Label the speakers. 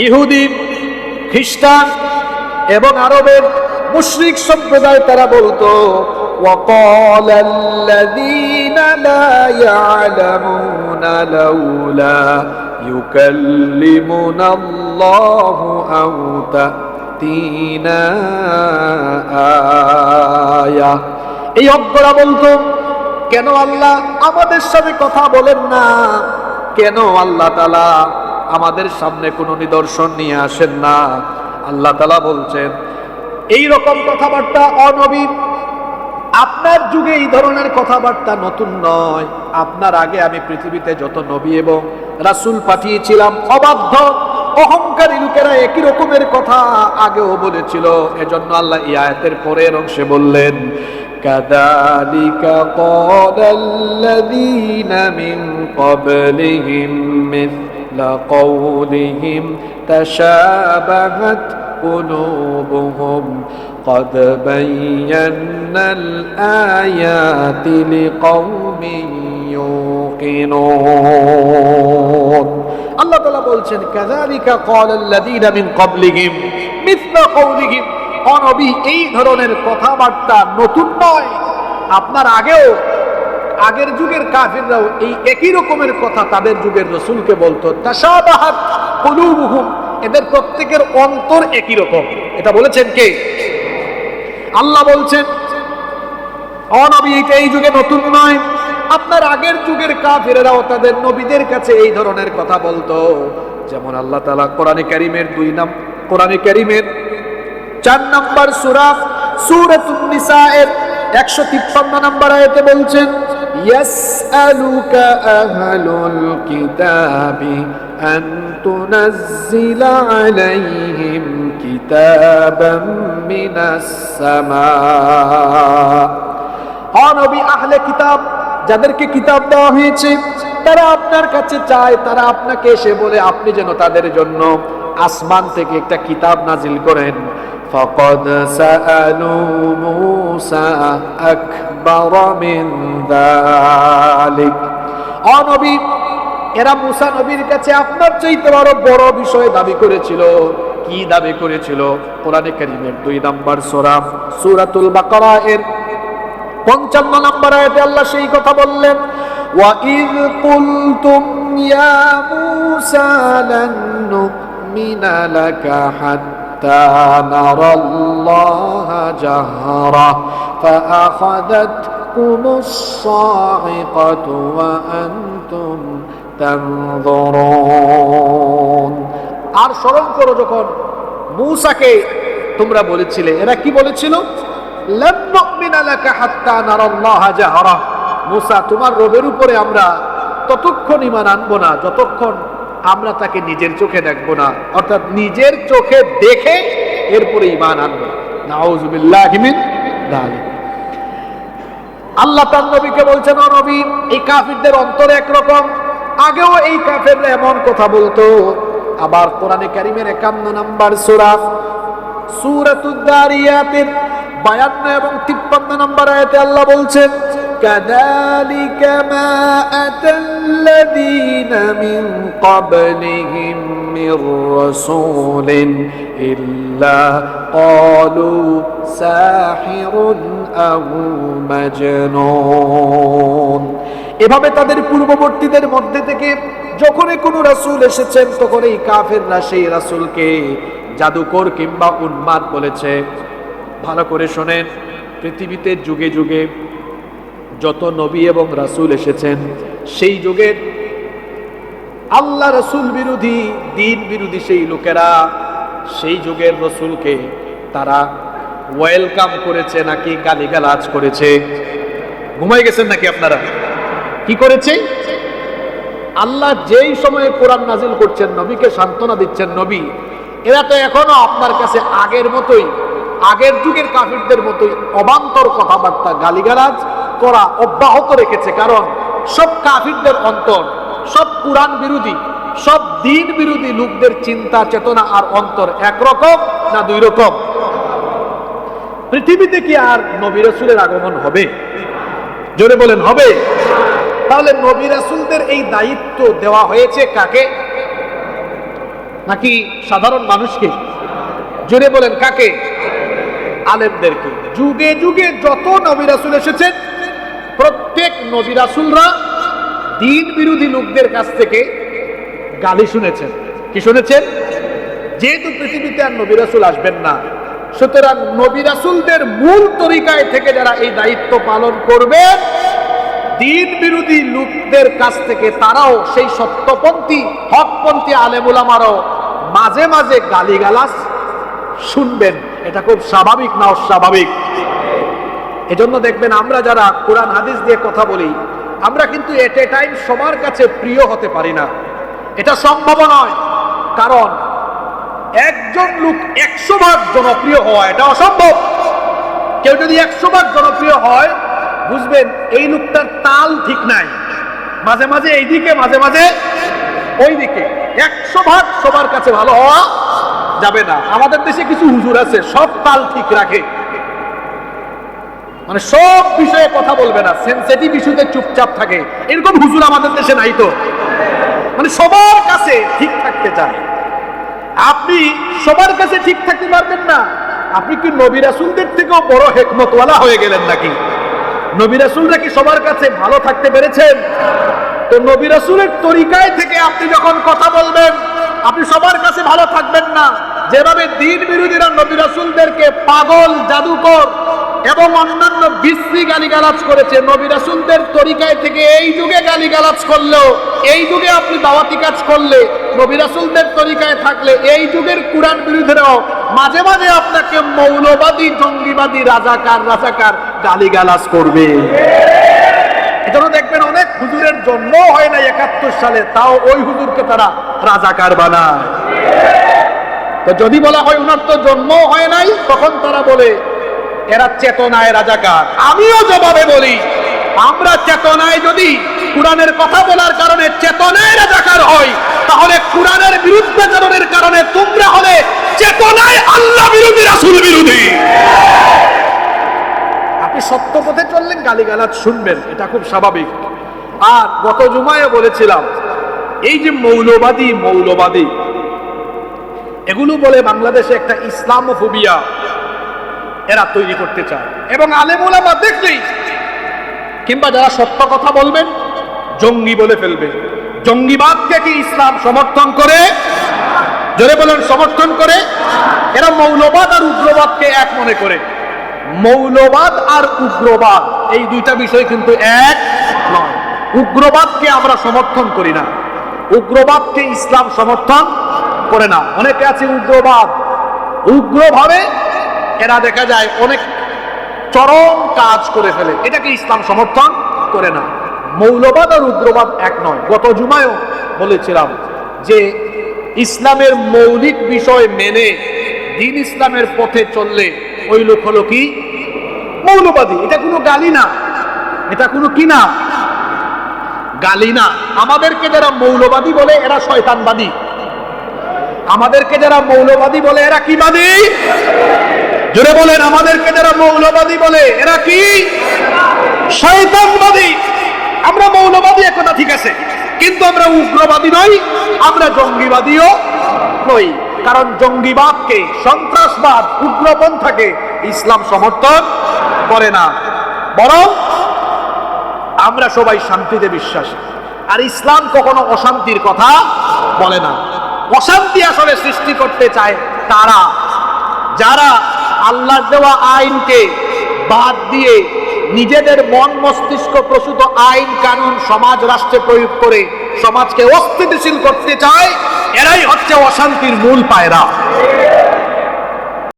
Speaker 1: ইহুদি খ্রিস্টান এবং আরবের মুশরিক সম্প্রদায় তারা বলতো وقال الذين لا يعلمون لولا يكلمنا الله أو تأتينا آية এই অজ্ঞরা বলতো কেন আল্লাহ আমাদের সাথে কথা বলেন না কেন আল্লাহ তালা আমাদের সামনে কোনো নিদর্শন নিয়ে আসেন না আল্লাহ তালা বলছেন এই রকম কথাবার্তা অনবী আপনার যুগে এই ধরনের কথাবার্তা নতুন নয় আপনার আগে আমি পৃথিবীতে যত নবী এবং রাসূল পাঠিয়েছিলাম অবাধ্য অহংকারী লোকেরা একই রকমের কথা আগেও বলেছিল এজন্য আল্লাহ এই আয়াতের পরের অংশে বললেন كذلك قال الذين من قبلهم مثل قولهم تشابهت قلوبهم قد بينا الآيات لقوم يوقنون আল্লাহ তালা বলছেন কাজালিকা কল আল্লাযীনা মিন ক্বাবলিহিম মিথলা কওলিহিম অনবী এই ধরনের কথাবার্তা নতুন নয় আপনার আগেও আগের যুগের কাফিররাও এই একই রকমের কথা তাদের যুগের রসুলকে বলতো, তাশাবাহাত কুলুবুহুম এদের প্রত্যেকের অন্তর একই রকম। এটা বলেছেন কে? আল্লাহ বলছেন অনবী এই যুগে নতুন নয়। আপনার আগের যুগের কাফিরেরাও তাদের নবীদের কাছে এই ধরনের কথা বলতো। যেমন আল্লাহ তালা কোরআনে কারিমের দুই নাম, কোরআনে কারিমের চার নাম্বার সুরা, সুরাতুন নিসায়ের একশো তিপ্পান্ন নাম্বার আয়াতে বলছেন يسألك أهل الكتاب أن تنزل عليهم كتابا من السماء অনবী আহলে কিতাব যাদেরকে কিতাব দেওয়া হয়েছে তারা আপনার কাছে চায় তারা আপনাকে এসে বলে আপনি যেন তাদের জন্য আসমান থেকে একটা কিতাব নাজিল করেন فقد سألوا موسى أكبر من ذلك অনবী এরা মুসা নবীর কাছে আপনার চাইতে বড় বড় বিষয় দাবি করেছিল কি দাবি করেছিল কোরআনে কারিমের দুই নাম্বার সূরা সূরাতুল বাকারা এর পঞ্চান্ন নম্বর আয়াতে আল্লাহ সেই কথা বললেন وَإِذْ قُلْتُمْ يَا مُوسَى لَن نُّؤْمِنَ لَكَ حَتَّى نَرَى اللَّهَ جَهْرَةً فَأَخَذَتْكُمُ الصَّاعِقَةُ وَأَنْتُمْ تَنظُرُونَ আর স্মরণ করো যখন মূসাকে তোমরা বলেছিলে এরা কি বলেছিল লান নুমিনা লাকা হাত্তা নারাল্লাহা জাহরা মুসা তোমার রবের উপরে আমরা ততক্ষণ ইমান আনবো না যতক্ষণ আমরা তাকে নিজের চোখে দেখব না। অর্থাৎ নিজের চোখে দেখে এরপরে ইমান আনব নাউজুবিল্লাহি মিন আল্লাহ তার নবীকে বলছেন নবী, এই কাফিরদের অন্তরে একরকম। আগেও এই কাফেররা এমন কথা বলতো। আবার কোরআনে কারিমের একান্ন নাম্বার সূরা সূরাতুদ দারিয়াতের 52 এবং 53 নাম্বার আয়াতে আল্লাহ বলছেন كذلك ما أتى الذين من قبلهم من رسول إلا قالوا ساحر أو مجنون এভাবে তাদের পূর্ববর্তীদের মধ্যে থেকে যখনই কোনো রাসূল এসেছেন তখন এই কাফেররা সেই রাসূলকে জাদুকর কিংবা উন্মাদ বলেছে ভালো করে শোনেন পৃথিবীতে যুগে যুগে যত নবী এবং রাসূল এসেছেন, সেই যুগের আল্লাহ রসুল বিরোধী, দিন বিরোধী সেই লোকেরা, সেই যুগের রসুলকে তারা ওয়েলকাম করেছে নাকি গালিগালাজ করেছে। ঘুমাই গেছেন নাকি আপনারা? কি করেছে? আল্লাহ যেই সময়ে কোরআন নাজিল করছেন, নবীকে সান্ত্বনা দিচ্ছেন, নবী, এরা তো এখনও আপনার কাছে আগের মতোই, আগের যুগের কাফিরদের মতোই অবান্তর কথাবার্তা, গালিগালাজ করা অব্যাহত রেখেছে, কারণ সব কাফিরদের অন্তর, সব কোরআন বিরোধী, সব দিন বিরোধী লোকদের চিন্তা, চেতনা আর অন্তর একরকম না দুই রকম পৃথিবীতে কি আর নবী রসুলের আগমন হবে? জোরে বলেন, হবে। তাহলে নবী রাসূলদের এই দায়িত্ব দেওয়া হয়েছে কাকে? নাকি সাধারণ মানুষকে? জোরে বলেন, কাকে? আলেমদেরকে। যুগে যুগে যত নবী রাসুল এসেছেন প্রত্যেক নবী রাসুলরা দিন বিরোধী লোকদের কাছ থেকে গালি শুনেছেন। কি শুনেছেন? যেহেতু পৃথিবীতে আর নবী রাসুল আসবেন না, সুতরাং নবী রাসুলদের মূল তরিকায় থেকে যারা এই দায়িত্ব পালন করবেন, দিন বিরোধী লোকদের কাছ থেকে তারাও সেই সত্যপন্থী, হকপন্থী আলেমুলামারও মাঝে মাঝে গালিগালাস শুনবেন। এটা খুব স্বাভাবিক না অস্বাভাবিক? এজন্য দেখবেন আমরা যারা কোরআন, হাদিস দিয়ে কথা বলি, আমরা কিন্তু এট এ টাইম সবার কাছে প্রিয় হতে পারি না। এটা সম্ভব নয়। কারণ একজন লোক একশো ভাগ জনপ্রিয় হওয়া এটা অসম্ভব। কেউ যদি একশো ভাগ জনপ্রিয় হয়, বুঝবেন এই লোকটার তাল ঠিক নাই। মাঝে মাঝে এইদিকে, মাঝে মাঝে ওই দিকে একশো ভাগ সবার কাছে ভালো হওয়া যাবে না। আমাদের দেশে কিছু হুজুর আছে, সব তাল ঠিক রাখে। মানে সব বিষয়ে কথা বলবে না। সেন্সিটিভ ইস্যুতে চুপচাপ থাকে। এরকম হুজুর আমাদের দেশে নাই তো। মানে সবার কাছে ঠিক থাকতে চায়। আপনি সবার কাছে ঠিক থাকতে পারবেন না। আপনি কি নবী রাসুলদের থেকেও বড় হেকমতওয়ালা হয়ে গেলেন নাকি? নবী রাসুলরা কি সবার কাছে ভালো থাকতে পেরেছেন? তো নবী রাসুলের তরিকায় থেকে আপনি যখন কথা বলবেন, আপনি সবার কাছে ভালো থাকবেন না। যেভাবে দিন বিরোধীরা নবী রাসুলদেরকে পাগল, জাদুকর এবং অন্যান্য বিশ্রী গালিগালাজ করেছে। নবী রাসুলদের তরিকায় থেকে এই যুগে গালিগালাজ করলেও, এই যুগে আপনি দাওয়াতি কাজ করলে, নবী রাসুলদের তরিকায় থাকলে, এই যুগের কোরআন বিরোধীরাও মাঝে মাঝে আপনাকে মৌলবাদী, জঙ্গিবাদী, রাজাকার রাজাকার গালিগালাজ করবে। এজন্য দেখবেন অনেক হুজুরের জন্ম হয় না একাত্তর সালে, তাও ওই হুজুরকে তারা রাজাকার বানায়। তো যদি বলা হয় ওনার তো জন্ম হয় নাই, তখন তারা বলে এরা চেতনায় রাজাকার। আমিও জবাবে বলি, আমরা চেতনায় যদি কোরআনের কথা বলার কারণে চেতনায় রাজাকার হয় তাহলে কোরআনের বিরুদ্ধে জানানোর কারণে তোমরা হলে চেতনায় আল্লাহ বিরোধী, রাসূল বিরোধী। আপনি সত্য পথে চললেন, গালিগালাজ শুনবেন, এটা খুব স্বাভাবিক। আর গত জুমায় বলেছিলাম, এই যে মৌলবাদী মৌলবাদী, এগুলো বলে বাংলাদেশে একটা ইসলামোফোবিয়া। এরা তৈরি করতে চায়। এবং আলেমুলামা দেখলেই কিংবা যারা সত্য কথা বলবেন জঙ্গি বলে ফেলবে। জঙ্গিবাদকে কি ইসলাম সমর্থন করে? জোরে বলেন সমর্থন করে? এরা মৌলবাদ আর উগ্রবাদকে এক মনে করে। মৌলবাদ আর উগ্রবাদ এই দুইটা বিষয় কিন্তু এক নয়। উগ্রবাদকে আমরা সমর্থন করি না। উগ্রবাদকে ইসলাম সমর্থন করে না। অনেকে আছে উগ্রবাদ। উগ্রভাবে এরা দেখা যায় অনেক চরম কাজ করে ফেলে। এটাকে ইসলাম সমর্থন করে না। মৌলবাদ আর উগ্রবাদ এক নয়। গত জুমায়ও বলেছিলাম যে ইসলামের মৌলিক বিষয় মেনে দিন ইসলামের পথে চললে ওই লোক হলো কি? মৌলবাদী। এটা কোনো গালি না। এটা কোনো কি না গালি না। আমাদেরকে যারা মৌলবাদী বলে, এরা শয়তানবাদী। আমাদেরকে যারা মৌলবাদী বলে, এরা কি বাদী? জোরে বলেন, আমাদেরকে যারা মৌলবাদী বলে, এরা কি? শয়তানবাদী। আমরা মৌলবাদী একথা ঠিক আছে, কিন্তু আমরা উগ্রবাদী নই, আমরা জঙ্গিবাদীও নই। কারণ জঙ্গিবাদকে, সন্ত্রাসবাদ, উগ্রপন্থাকে ইসলাম সমর্থন করে না। বরং আমরা সবাই শান্তিতে বিশ্বাসী। আর ইসলাম কখনো অশান্তির কথা বলে না। অশান্তি আসলে সৃষ্টি করতে চায় তারা। যারা আল্লাহর দেওয়া আইনকে বাদ দিয়ে নিজেদের মন মস্তিষ্ক প্রসূত আইন কানুন সমাজ রাষ্ট্রে প্রয়োগ করে সমাজকে অস্থিতিশীল করতে চায়, এরাই হচ্ছে অশান্তির মূল পায়রা।